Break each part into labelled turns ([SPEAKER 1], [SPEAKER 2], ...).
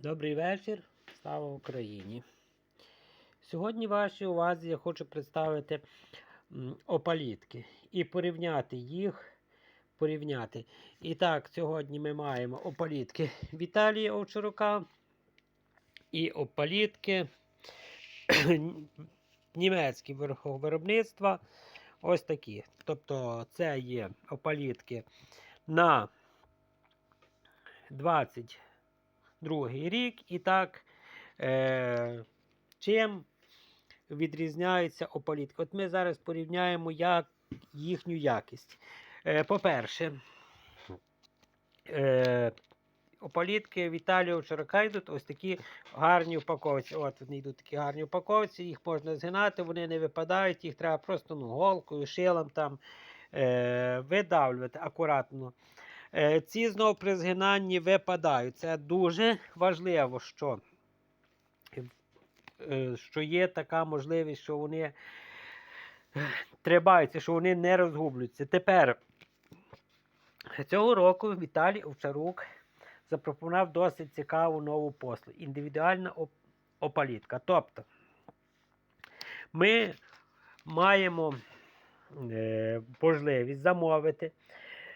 [SPEAKER 1] Добрий вечір, слава Україні. Сьогодні вашій увазі я хочу представити опалітки і порівняти їх. Порівняти. І так, сьогодні ми маємо опалітки Віталія Овчарука і опалітки німецькі виробництва. Ось такі. Тобто, це є опалітки на 20 другий рік. І так, е, чим відрізняється опалітка? От ми зараз порівняємо як, їхню якість. Е, по-перше, е, опалітки Віталія Овчарака йдуть ось такі гарні упаковці. От вони йдуть такі гарні упаковці, їх можна згинати, вони не випадають, їх треба просто ну, голкою, шилом там е, видавлювати акуратно. Е, Ці знов при згинанні випадають. Це дуже важливо, що, е, що є така можливість, що вони е, трибаються, що вони не розгублюються. Тепер цього року Віталій Овчарук запропонував досить цікаву нову послугу. Індивідуальна опалітка. Тобто ми маємо е, можливість замовити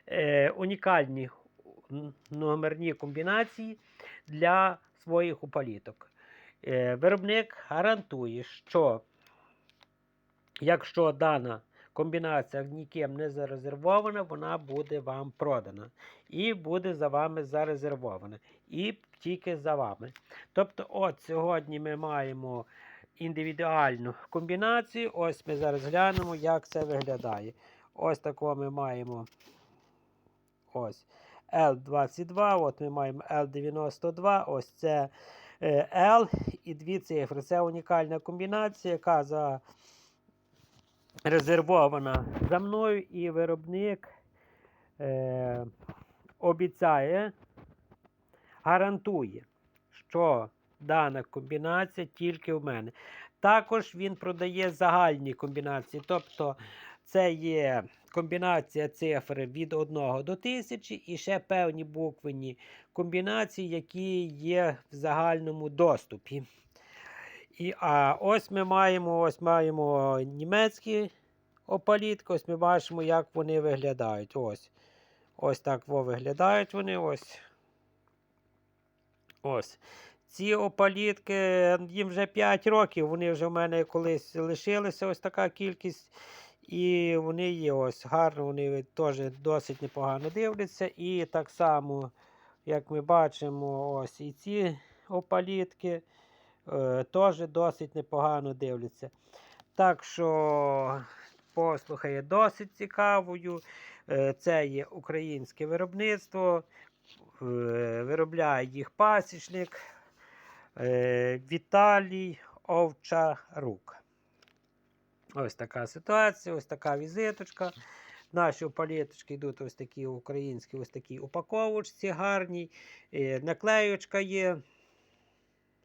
[SPEAKER 1] е, унікальні номерні комбінації для своїх опаліток. Е, виробник гарантує, що якщо дана комбінація ніким не зарезервована, вона буде вам продана і буде за вами зарезервована. І тільки за вами. Тобто, от сьогодні ми маємо індивідуальну комбінацію. Ось ми зараз глянемо, як це виглядає. Ось такого ми маємо ось L22, от ми маємо L92, ось це е, L і дві цифри. Це унікальна комбінація, яка за резервована за мною, і виробник е, обіцяє, гарантує, що дана комбінація тільки в мене. Також він продає загальні комбінації, тобто це є комбінація цифр від 1 до 1000 і ще певні буквені комбінації, які є в загальному доступі. І, а ось ми маємо ось маємо німецькі опалітки, ось ми бачимо, як вони виглядають. Ось ось так во виглядають вони. Ось. Ось. Ці опалітки, їм вже 5 років, вони вже в мене колись лишилися ось така кількість. І вони є ось гарно, вони теж досить непогано дивляться. І так само, як ми бачимо, ось і ці опалітки е, теж досить непогано дивляться. Так що послуга є досить цікавою. Е, це є українське виробництво, е, виробляє їх пасічник е, Віталій Овчарук. Ось така ситуація, ось така візиточка. Наші палеточки йдуть ось такі українські, ось такі упаковочці гарні. Е, наклеючка є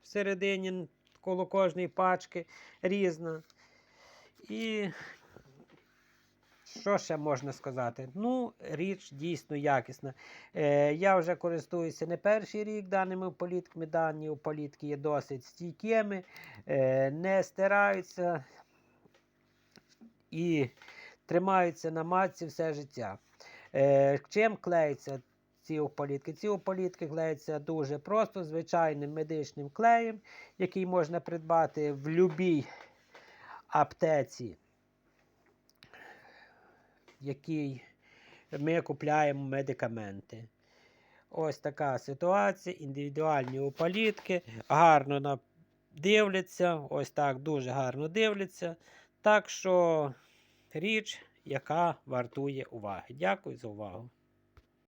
[SPEAKER 1] всередині коло кожної пачки різна. І що ще можна сказати? Ну, річ дійсно якісна. Е, я вже користуюся не перший рік даними політками. Дані політки є досить стійкими, е, не стираються і тримаються на матці все життя. Е, чим клеються ці опалітки? Ці опалітки клеються дуже просто, звичайним медичним клеєм, який можна придбати в будь-якій аптеці, в якій ми купляємо медикаменти. Ось така ситуація. Індивідуальні опалітки, гарно дивляться, ось так дуже гарно дивляться. Так що річ, яка вартує уваги. Дякую за увагу.